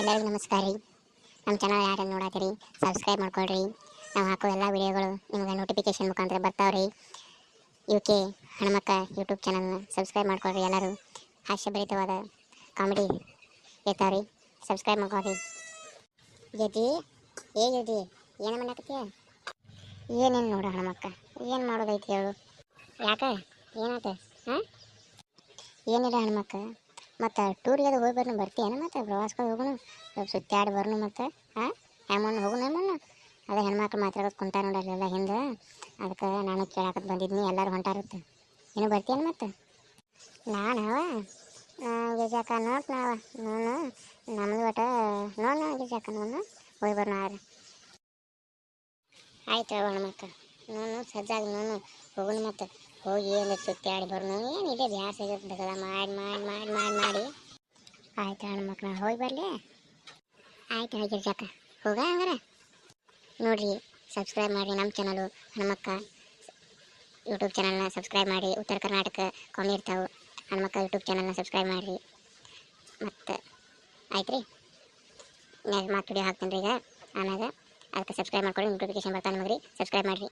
ಎಲ್ಲರಿಗೂ ನಮಸ್ಕಾರ ರೀ. ನಮ್ಮ ಚಾನಲ್ ಯಾರು ನೋಡತ್ತೀರಿ ಸಬ್ಸ್ಕ್ರೈಬ್ ಮಾಡ್ಕೊಳ್ರಿ. ನಾವು ಹಾಕೋ ಎಲ್ಲ ವಿಡಿಯೋಗಳು ನಿಮಗೆ ನೋಟಿಫಿಕೇಶನ್ ಮುಖಾಂತರ ಬರ್ತಾವ್ರಿ. ಕೆ ಹಣಮಕ್ಕ ಯೂಟ್ಯೂಬ್ ಚಾನಲ್ನ ಸಬ್ಸ್ಕ್ರೈಬ್ ಮಾಡ್ಕೊಳ್ರಿ ಎಲ್ಲರೂ. ಹಾಸ್ಯಭರಿತವಾದ ಕಾಮಿಡಿ ಇರ್ತಾವ್ರಿ ಸಬ್ಸ್ಕ್ರೈಬ್ ಮಾಡ್ಕೊಳ್ರಿ. ಯದಿ, ಏ ಯದಿ, ಏನು ಮಾಡಾಕತ್ತೀಯ? ಏನೇನು ನೋಡು ಹಣಮಕ್ಕ, ಏನು ಮಾಡೋದೈತಿ ಹೇಳು. ಯಾಕೆ ಏನಾಯ್ತು ಹಾಂ? ಏನಿದೆ ಹನುಮಕ್ಕ ಮತ್ತು ಟೂರಿಗೆ ಅದು ಹೋಗಿ ಬರ್ನು, ಬರ್ತೀಯೇನು ಮತ್ತು? ಪ್ರವಾಸಕ್ಕೆ ಹೋಗೋಣ ಸ್ವಲ್ಪ ಸುತ್ತಾಡಿ ಬರ್ನು ಮತ್ತು ಹಾಂ ಹೆಮ್ಮಣ್ಣು ಹೋಗೋಣ ಹೆಮ್ಮಣ್ಣು ಅದೇ ಹೆಣ್ಮಕ್ಳು ಮಾತಾಡೋದು ಕುಂತಾರ ನೋಡಲ್ಲ ಹಿಂದೆ. ಅದಕ್ಕೆ ನಾನು ಕೇಳಾಕತ್ ಬಂದಿದ್ನಿ, ಎಲ್ಲರೂ ಹೊಂಟಾರತ್ತೆ ನೀನು ಬರ್ತೀಯನ ಮತ್ತು? ನಾನವ ಗಿಜಾಕ ನೋಟ್ ನಾವ. ನೋನು ನಮ್ದು ಒಟ್ಟ ನೋಡ ಗಿಜಾಕ ನೋನು ಹೋಗಿ ಬರ್ನು ಆರ. ಆಯ್ತು ಮತ್ತೆ. ನೋನು ಸಜ್ಜಾಗಿ ನೋನು ಹೋಗೋಣ ಮತ್ತು. ಹೋಗಿ ಅಲ್ಲಿ ಸುತ್ತಾಡಿ ಬರೋಣ ಏನಿದೆ ಬ್ಯಾಸ ಆಗಿರ್ತದಲ್ಲ ಮಾಡಿ ಮಾಡಿ ಮಾಡಿ ಮಾಡಿ ಮಾಡಿ. ಆಯ್ತು ಹನುಮಕ್ಕ ಹೋಗಿ ಬರಲಿ. ಆಯ್ತು ಗಿರ್ಜಾಕ ಹೋಗ ಹಂಗಾರೆ? ನೋಡಿರಿ ಸಬ್ಸ್ಕ್ರೈಬ್ ಮಾಡಿ ನಮ್ಮ ಚಾನಲು ಹನುಮಕ್ಕ ಯೂಟ್ಯೂಬ್ ಚಾನಲ್ನ ಸಬ್ಸ್ಕ್ರೈಬ್ ಮಾಡಿ, ಉತ್ತರ ಕರ್ನಾಟಕ ಕಾಮಿ ಇರ್ತಾವೆ. ಹನುಮಕ್ಕ ಯೂಟ್ಯೂಬ್ ಚಾನಲ್ನ ಸಬ್ಸ್ಕ್ರೈಬ್ ಮಾಡಿರಿ. ಮತ್ತು ಆಯ್ತು ರೀ ಮ್ಯಾಗ ಮತ್ತೆ ವಿಡಿಯೋ ಹಾಕ್ತೀನಿ ರೀ ಈಗ. ಆಮ್ಯಾಗ, ಅದಕ್ಕೆ ಸಬ್ಸ್ಕ್ರೈಬ್ ಮಾಡ್ಕೊಳ್ಳಿ ನೋಟಿಫಿಕೇಶನ್ ಬರ್ತಾನೆ ನಿಮಗೆ ರೀ ಸಬ್ಸ್ಕ್ರೈಬ್ ಮಾಡಿರಿ.